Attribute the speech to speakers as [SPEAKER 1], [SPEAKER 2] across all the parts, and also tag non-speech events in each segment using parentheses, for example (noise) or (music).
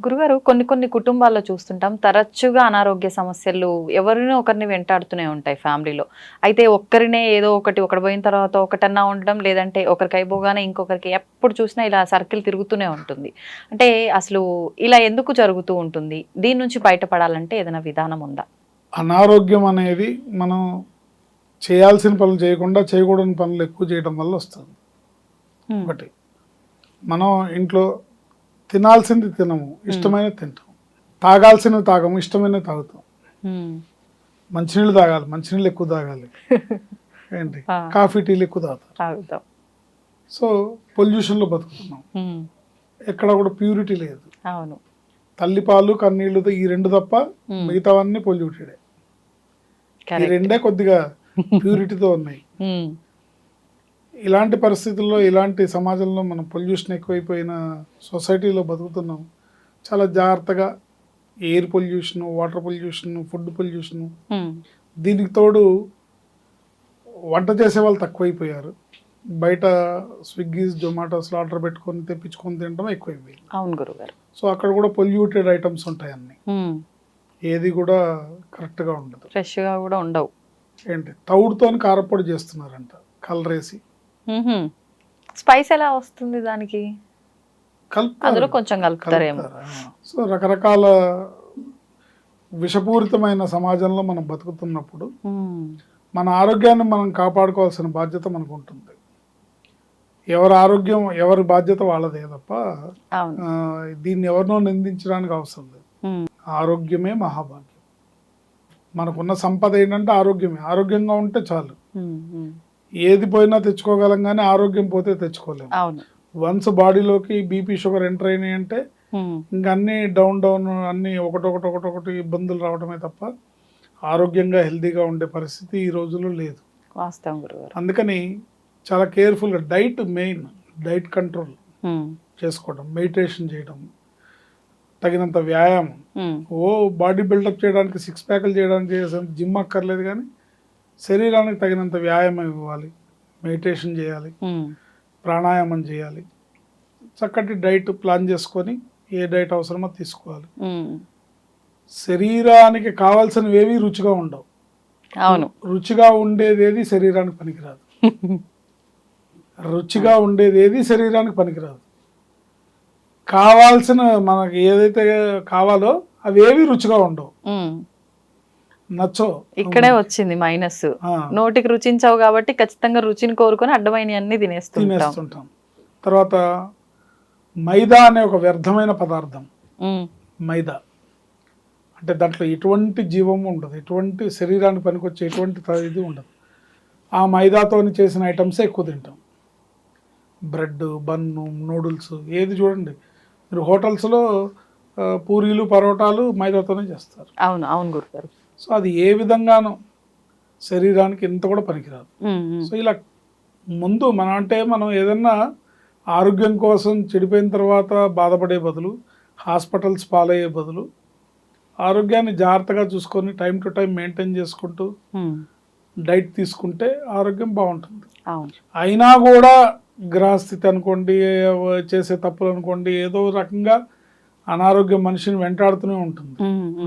[SPEAKER 1] గురుగారు కొన్ని కొన్ని కుటుంబాల్లో చూస్తుంటాం తరచుగా అనారోగ్య సమస్యలు ఎవరినో ఒకరిని వెంటాడుతూనే ఉంటాయి ఫ్యామిలీలో. అయితే ఒక్కరినే ఏదో ఒకటి ఒకటి పోయిన తర్వాత ఒకటన్నా ఉండడం లేదంటే ఒకరికి అయిపోగానే ఇంకొకరికి ఎప్పుడు చూసినా ఇలా సర్కిల్ తిరుగుతూనే ఉంటుంది. అంటే అసలు ఇలా ఎందుకు జరుగుతూ ఉంటుంది? దీని నుంచి బయటపడాలంటే ఏదైనా విధానం ఉందా?
[SPEAKER 2] అనారోగ్యం అనేది మనం చేయాల్సిన పనులు చేయకుండా చేయకూడని పనులు ఎక్కువ చేయడం వల్ల వస్తుంది. ఒకటి మనం ఇంట్లో తినాల్సింది తినము ఇష్టమైన తింటాం. తాగాల్సినవి తాగము ఇష్టమైనవి తాగుతాం. మంచినీళ్ళు తాగాలి మంచినీళ్ళు ఎక్కువ తాగాలి. (laughs) ఏంటి. కాఫీ టీలు ఎక్కువ తాగుతాం. సో పొల్యూషన్లో బతుకుతున్నాం. ఎక్కడ కూడా ప్యూరిటీ లేదు.
[SPEAKER 1] అవును.
[SPEAKER 2] తల్లిపాలు కన్నీళ్ళు ఈ రెండు తప్ప. మిగతావన్నీ పొల్యూటెడే. ఈ రెండే కొద్దిగా (laughs) ప్యూరిటీతో ఉన్నాయి. ఇలాంటి పరిస్థితుల్లో ఇలాంటి సమాజంలో మనం పొల్యూషన్ ఎక్కువైపోయిన సొసైటీలో బతుకుతున్నాం. చాలా జాగ్రత్తగా air pollution water pollution food pollution. దీనికి తోడు వంట చేసే వాళ్ళు తక్కువైపోయారు. బయట స్విగ్గీ జొమాటోస్లో ఆర్డర్ పెట్టుకొని తెప్పించుకొని తినడం ఎక్కువైపోయింది.
[SPEAKER 1] అవును గురుగారు.
[SPEAKER 2] సో అక్కడ కూడా పొల్యూటెడ్ ఐటమ్స్ ఉంటాయి అన్ని. ఏది కూడా కరెక్ట్గా ఉండదు.
[SPEAKER 1] ఫ్రెష్గా కూడా ఉండవు.
[SPEAKER 2] ఏంటి? తౌడుతో కారపొడి చేస్తున్నారంట. కలర్ వేసి
[SPEAKER 1] మ్మ్హ్మ్. స్పైస్ ఎలా వస్తుంది దానికి. అందులో కొంచెం కలుపుతారేమో.
[SPEAKER 2] సో రకరకాల విషపూరితమైన సమాజంలో మనం బతుకుతున్నప్పుడు. మన ఆరోగ్యాన్ని మనం కాపాడుకోవాల్సిన బాధ్యత మనకు ఉంటుంది ఎవరి ఆరోగ్యం ఎవరి బాధ్యత వాళ్ళదే తప్ప దీన్ని ఎవరినో నిందించడానికి అవసరం లేదు. ఆరోగ్యమే మహాభాగ్యం మనకున్న సంపద ఏంటంటే ఆరోగ్యమే ఆరోగ్యంగా ఉంటే చాలు. ఏది పోయినా తెచ్చుకోగలం కానీ ఆరోగ్యం పోతే తెచ్చుకోలేము వన్స్ బాడీలోకి బీపీ షుగర్ ఎంటర్ అయినాయి అంటే. ఇంకా అన్ని డౌన్ డౌన్ అన్ని ఒకటొకటి ఒకటొకటి ఇబ్బందులు రావడమే తప్ప ఆరోగ్యంగా హెల్తీగా ఉండే పరిస్థితి ఈ రోజుల్లో లేదు అందుకని చాలా కేర్ఫుల్గా డైట్ మెయిన్ డైట్ కంట్రోల్. చేసుకోవడం మెడిటేషన్ చేయడం తగినంత వ్యాయామం. ఓ బాడీ బిల్డప్ చేయడానికి సిక్స్ ప్యాక్లు చేయడానికి జిమ్ అక్కర్లేదు కానీ శరీరానికి తగినంత వ్యాయామం ఇవ్వాలి. మెడిటేషన్ చేయాలి. ప్రాణాయామం చేయాలి. చక్కటి డైట్ ప్లాన్ చేసుకొని ఏ డైట్ అవసరమో తీసుకోవాలి. శరీరానికి కావాల్సినవి ఏవి రుచిగా ఉండవు.
[SPEAKER 1] అవును.
[SPEAKER 2] రుచిగా ఉండేది ఏది శరీరానికి పనికిరాదు. రుచిగా ఉండేది ఏది శరీరానికి పనికిరాదు. కావాల్సిన మనకి ఏదైతే కావాలో అవి ఏవి రుచిగా ఉండవు. నచ్చో
[SPEAKER 1] ఇక్కడే వచ్చింది మైనస్ నోటికి రుచించవు కాబట్టి ఖచ్చితంగా రుచిని కోరుకొని అడ్డమైన అన్ని తినేస్తుంటాం.
[SPEAKER 2] తర్వాత మైదా అనే ఒక వ్యర్థమైన పదార్థం. మైదా. అంటే దాంట్లో ఎటువంటి జీవము ఉండదు. ఎటువంటి శరీరానికి పనికొచ్చే ఎటువంటి ఇది ఉండదు. ఆ మైదాతో చేసిన ఐటమ్స్ ఎక్కువ తింటాం. బ్రెడ్ బన్ను నూడిల్స్ ఏది చూడండి. మీరు హోటల్స్లో పూరీలు పరోటాలు మైదాతోనే చేస్తారు.
[SPEAKER 1] అవును అవును గురుగారు.
[SPEAKER 2] సో అది ఏ విధంగానూ శరీరానికి ఇంత కూడా పనికిరాదు. సో ఇలా ముందు మనం అంటే మనం ఏదన్నా ఆరోగ్యం కోసం చెడిపోయిన తర్వాత బాధపడే బదులు హాస్పిటల్స్ పాలయ్యే బదులు ఆరోగ్యాన్ని జాగ్రత్తగా చూసుకొని టైం టు టైం మెయింటైన్ చేసుకుంటూ. డైట్ తీసుకుంటే ఆరోగ్యం బాగుంటుంది అయినా కూడా గ్రహస్థితి అనుకోండి చేసే తప్పులు అనుకోండి ఏదో రకంగా అనారోగ్యం మనిషిని వెంటాడుతూనే ఉంటుంది.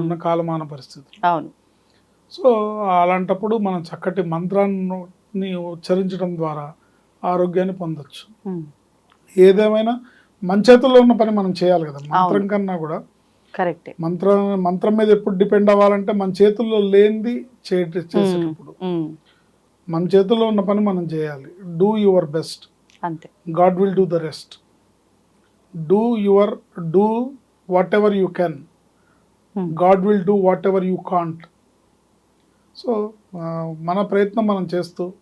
[SPEAKER 2] ఉన్న కాలమాన పరిస్థితి
[SPEAKER 1] అవును
[SPEAKER 2] సో అలాంటప్పుడు మనం చక్కటి మంత్రాన్ని ఉచ్చరించడం ద్వారా ఆరోగ్యాన్ని పొందొచ్చు.
[SPEAKER 1] మ్మ్.
[SPEAKER 2] ఏదేమైనా మన చేతుల్లో ఉన్న పని మనం చేయాలి కదా మంత్రం. కన్నా కూడా.
[SPEAKER 1] కరెక్టే.
[SPEAKER 2] మంత్రం మంత్రం మీద ఎప్పుడు డిపెండ్ అవ్వాలంటే మన చేతుల్లో లేనిది చేసేటప్పుడు. మన చేతుల్లో ఉన్న పని మనం చేయాలి. డూ యువర్ బెస్ట్
[SPEAKER 1] అంతే.
[SPEAKER 2] God will do the rest do your do whatever you can. God will do whatever you can't so మన ప్రయత్నం మనం చేస్తూ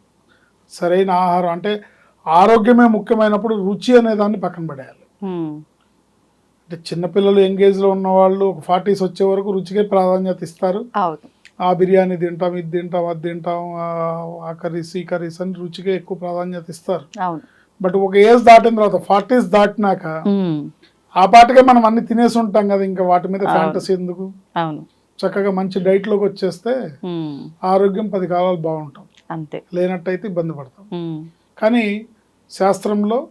[SPEAKER 2] సరైన ఆహారం అంటే ఆరోగ్యమే ముఖ్యమైనప్పుడు రుచి అనే దాన్ని పక్కన పడేయాలి. అంటే చిన్నపిల్లలు ఎంగేజ్లో ఉన్న వాళ్ళు ఒక ఫార్టీస్ వచ్చే వరకు రుచికే ప్రాధాన్యత ఇస్తారు. ఆ బిర్యానీ తింటాం ఇది తింటాం అది తింటాం ఆ- కర్రీస్ ఈ కర్రీస్ అని రుచిగా ఎక్కువ ప్రాధాన్యత ఇస్తారు. బట్ ఒక ఏజ్ దాటిన తర్వాత ఫార్టీస్ దాటినాక ఆ పాటగా మనం అన్ని తినేసి ఉంటాం కదా ఇంకా వాటి మీద. ఫ్యాంటసీ ఎందుకు?
[SPEAKER 1] అవును.
[SPEAKER 2] చక్కగా మంచి డైట్లోకి వచ్చేస్తే ఆరోగ్యం పది కాలాలు బాగుంటాం.
[SPEAKER 1] అంతే.
[SPEAKER 2] లేనట్టయితే ఇబ్బంది పడతాం. కానీ శాస్త్రంలో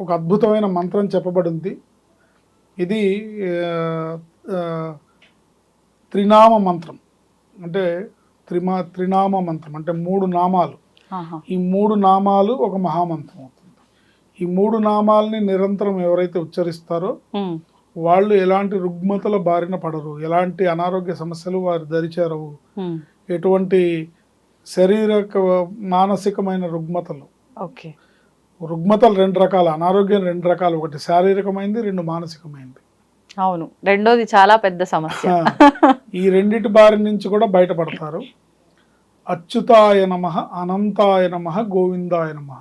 [SPEAKER 2] ఒక అద్భుతమైన మంత్రం చెప్పబడింది. ఇది త్రినామ మంత్రం. అంటే త్రిమా త్రినామ మంత్రం. అంటే మూడు నామాలు. ఈ మూడు నామాలు ఒక మహామంత్రం అవుతుంది. ఈ మూడు నామాల్ని నిరంతరం ఎవరైతే ఉచ్చరిస్తారో వాళ్ళు ఎలాంటి రుగ్మతల బారిన పడరు. ఎలాంటి అనారోగ్య సమస్యలు వారి దరిచేరవు ఎటువంటి శారీరక మానసికమైన రుగ్మతలు.
[SPEAKER 1] ఓకే.
[SPEAKER 2] రుగ్మతలు రెండు రకాలు. అనారోగ్యం రెండు రకాలు. ఒకటి శారీరకమైంది రెండు మానసికమైంది.
[SPEAKER 1] అవును. రెండోది చాలా పెద్ద సమస్య.
[SPEAKER 2] ఈ రెండిటి బారి నుంచి కూడా బయటపడతారు. అచ్యుతాయ నమ అనంతాయ నమ గోవిందాయ నమ.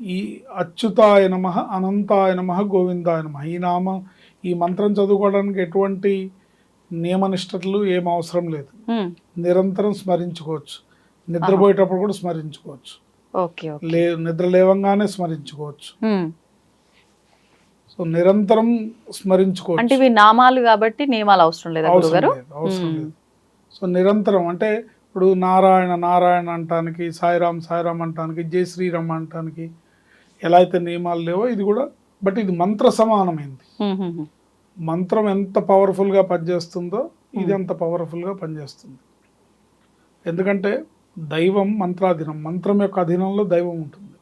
[SPEAKER 2] ఈ అచ్యుతాయ నమ అనంతాయ నమ గోవిందాయ నమ. ఈ నామ ఈ మంత్రం చదువుకోవడానికి ఎటువంటి నియమనిష్టలు ఏం అవసరం లేదు. నిరంతరం స్మరించుకోవచ్చు. నిద్రపోయేటప్పుడు కూడా స్మరించుకోవచ్చు. లే నిద్ర లేవంగానే స్మరించుకోవచ్చు. సో నిరంతరం
[SPEAKER 1] అంటే
[SPEAKER 2] స్మరించుకోవచ్చు
[SPEAKER 1] ఇవి నామాలు కాబట్టి నియమాలు అవసరం లేదా
[SPEAKER 2] అవసరం. లేదు. సో నిరంతరం అంటే ఇప్పుడు నారాయణ నారాయణ అంటానికి సాయిరామ్ సాయిరామ్ అంటానికి జై శ్రీరామ్ అంటానికి ఎలా అయితే నియమాలు లేవో ఇది కూడా బట్ ఇది మంత్ర సమానమైంది మంత్రం ఎంత పవర్ఫుల్గా పనిచేస్తుందో ఇది అంత పవర్ఫుల్గా పనిచేస్తుంది. ఎందుకంటే దైవం మంత్రాధీనం మంత్రం యొక్క అధీనంలో దైవం ఉంటుంది.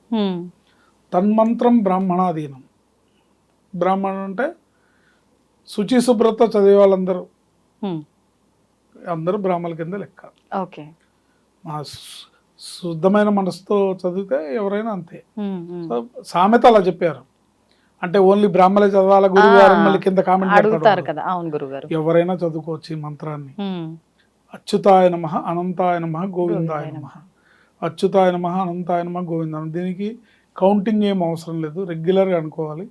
[SPEAKER 2] తన్మంత్రం బ్రాహ్మణాధీనం. బ్రాహ్మణుడు అంటే శుచి శుభ్రత చదివే వాళ్ళందరూ అందరూ బ్రాహ్మణుల కింద లెక్క.
[SPEAKER 1] ఓకే.
[SPEAKER 2] శుద్ధమైన మనసుతో చదివితే ఎవరైనా అంతే. సామెత అలా చెప్పారు. అంటే ఓన్లీ బ్రాహ్మణులే చదవాల గురువు గారు మళ్ళీ కింద కామెంట్
[SPEAKER 1] అడుగుతారు కదా. అవును గురుగారు.
[SPEAKER 2] ఎవరైనా చదువుకోవచ్చు ఈ మంత్రాన్ని. అచ్యుతాయ నమ అనంతాయ నమ గోవిందాయ నమ. అచ్యుతాయ నమ అనంతాయ నమ గోవిందాయ. దీనికి కౌంటింగ్ ఏం అవసరం లేదు. రెగ్యులర్గా అనుకోవాలి.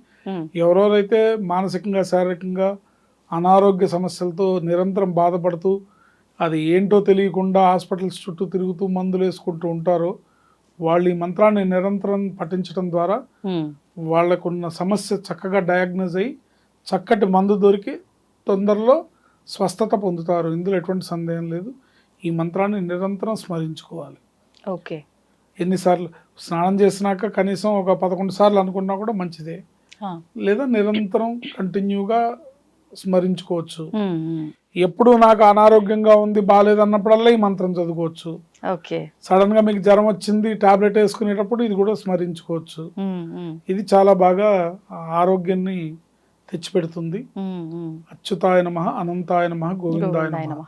[SPEAKER 2] ఎవరెవరైతే మానసికంగా శారీరకంగా అనారోగ్య సమస్యలతో నిరంతరం బాధపడుతూ అది ఏంటో తెలియకుండా హాస్పిటల్స్ చుట్టూ తిరుగుతూ మందులు వేసుకుంటూ ఉంటారో వాళ్ళు ఈ మంత్రాన్ని నిరంతరం పఠించడం ద్వారా వాళ్ళకున్న సమస్య చక్కగా డయాగ్నోజ్ అయ్యి చక్కటి మందు దొరికి తొందరలో స్వస్థత పొందుతారు. ఇందులో ఎటువంటి సందేహం లేదు. ఈ మంత్రాన్ని నిరంతరం స్మరించుకోవాలి.
[SPEAKER 1] ఓకే.
[SPEAKER 2] ఎన్నిసార్లు స్నానం చేసినాక కనీసం ఒక పదకొండు సార్లు అనుకున్నా కూడా మంచిదే. లేదా నిరంతరం కంటిన్యూగా స్మరించుకోవచ్చు. ఎప్పుడు నాకు అనారోగ్యంగా ఉంది బాగాలేదన్నప్పుడల్లా ఈ మంత్రం చదువుకోవచ్చు.
[SPEAKER 1] ఓకే.
[SPEAKER 2] సడన్గా మీకు జ్వరం వచ్చింది టాబ్లెట్ వేసుకునేటప్పుడు ఇది కూడా స్మరించుకోవచ్చు. ఇది చాలా బాగా ఆరోగ్యాన్ని తెచ్చిపెడుతుంది. అచ్యుతాయ నమ అనంతాయ నమ గోవిందాయ నమ.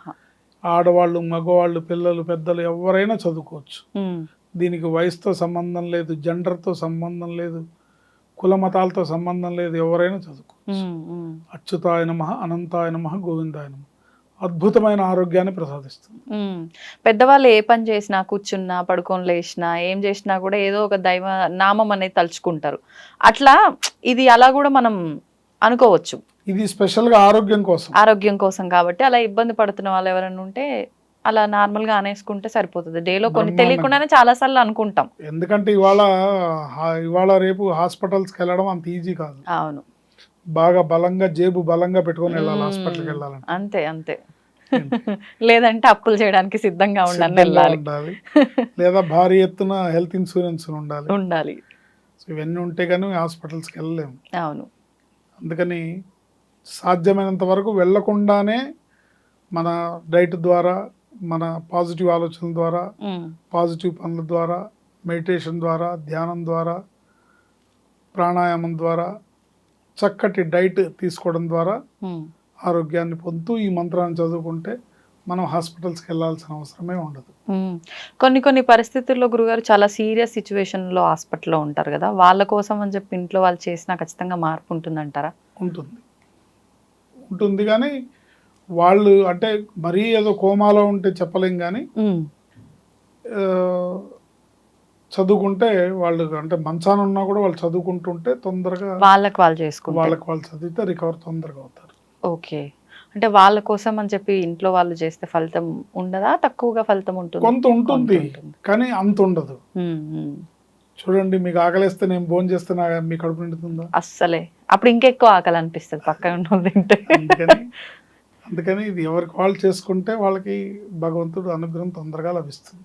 [SPEAKER 2] ఆడవాళ్ళు మగవాళ్ళు పిల్లలు పెద్దలు ఎవరైనా చదువుకోవచ్చు. దీనికి వయసుతో సంబంధం లేదు జెండర్తో సంబంధం లేదు కుల మతాలతో సంబంధం లేదు ఎవరైనా చదువుకోవచ్చు. అచ్యుతాయ నమ అనంతాయ నమ గోవిందాయ నమ. అద్భుతమైన ఆరోగ్యాన్ని ప్రసాదిస్తుంది.
[SPEAKER 1] పెద్దవాళ్ళు ఏ పని చేసినా కూర్చున్నా పడుకొని లేచినా ఏం చేసినా కూడా ఏదో ఒక దైవ నామం అనేది తలుచుకుంటారు. అట్లా ఇది అలా కూడా మనం అనుకోవచ్చు.
[SPEAKER 2] ఇది స్పెషల్గా ఆరోగ్యం కోసం.
[SPEAKER 1] ఆరోగ్యం కోసం కాబట్టి అలా ఇబ్బంది పడుతున్న వాళ్ళు ఎవరైనా ఉంటే అలా నార్మల్గా అనేసుకుంటే సరిపోతుంది. డేలో కొన్ని. తెలియకుండానే చాలా సార్లు అనుకుంటాం.
[SPEAKER 2] ఎందుకంటే ఇవాళ ఇవాళ రేపు హాస్పిటల్స్కి వెళ్ళడం అంత ఈజీ కాదు.
[SPEAKER 1] అవును.
[SPEAKER 2] బాగా బలంగా జేబు బలంగా పెట్టుకొని వెళ్ళాలి. హాస్పిటల్కి వెళ్ళాలంటే
[SPEAKER 1] అంతే అంతే. (laughs) లేదంటే అప్పులు చేయడానికి సిద్ధంగా
[SPEAKER 2] ఉండాలి. (laughs) లేదా భారీ ఎత్తున హెల్త్ ఇన్సూరెన్స్ ఉండాలి.
[SPEAKER 1] ఉండాలి.
[SPEAKER 2] సో ఇవన్నీ ఉంటే కానీ హాస్పిటల్స్కి వెళ్ళలేము.
[SPEAKER 1] అవును.
[SPEAKER 2] అందుకని సాధ్యమైనంత వరకు వెళ్ళకుండానే మన డైట్ ద్వారా మన పాజిటివ్ ఆలోచనల ద్వారా పాజిటివ్ పనుల ద్వారా మెడిటేషన్ ద్వారా ధ్యానం ద్వారా ప్రాణాయామం ద్వారా చక్కటి డైట్ తీసుకోవడం ద్వారా. ఆరోగ్యాన్ని పొందుతూ ఈ మంత్రాన్ని చదువుకుంటే మనం హాస్పిటల్స్కి వెళ్ళాల్సిన అవసరమే ఉండదు.
[SPEAKER 1] కొన్ని కొన్ని పరిస్థితుల్లో గురుగారు చాలా సీరియస్ సిచ్యువేషన్లో హాస్పిటల్లో ఉంటారు కదా వాళ్ళ కోసం అని చెప్పి ఇంట్లో వాళ్ళు చేసినా ఖచ్చితంగా మార్పు ఉంటుందంటారా
[SPEAKER 2] ఉంటుంది ఉంటుంది కానీ వాళ్ళు అంటే మరీ ఏదో కోమాలో ఉంటే చెప్పలేం కానీ చదువుకుంటే వాళ్ళు అంటే మంచాన ఉన్నా కూడా వాళ్ళు చదువుకుంటుంటే తొందరగా
[SPEAKER 1] వాళ్ళకి వాళ్ళు చేసుకుంటారు.
[SPEAKER 2] వాళ్ళకి వాళ్ళు చదివితే రికవర్ తొందరగా అవుతారు.
[SPEAKER 1] ఓకే. అంటే వాళ్ళ కోసం అని చెప్పి ఇంట్లో వాళ్ళు చేస్తే ఫలితం ఉండదా? తక్కువగా ఫలితం ఉంటుంది?
[SPEAKER 2] కొంత ఉంటుంది. కానీ అంత ఉండదు. చూడండి మీకు ఆకలిస్తే నేను భోజనం చేస్తే నా మీ కడుపు నిండుతుందా?
[SPEAKER 1] అస్సలే. అప్పుడు ఇంకెక్కువ ఆకలి అనిపిస్తుంది పక్కన ఉన్న తింటే.
[SPEAKER 2] అందుకని ఇది ఎవరికి వాళ్ళు చేసుకుంటే వాళ్ళకి భగవంతుడు అనుగ్రహం తొందరగా లభిస్తుంది.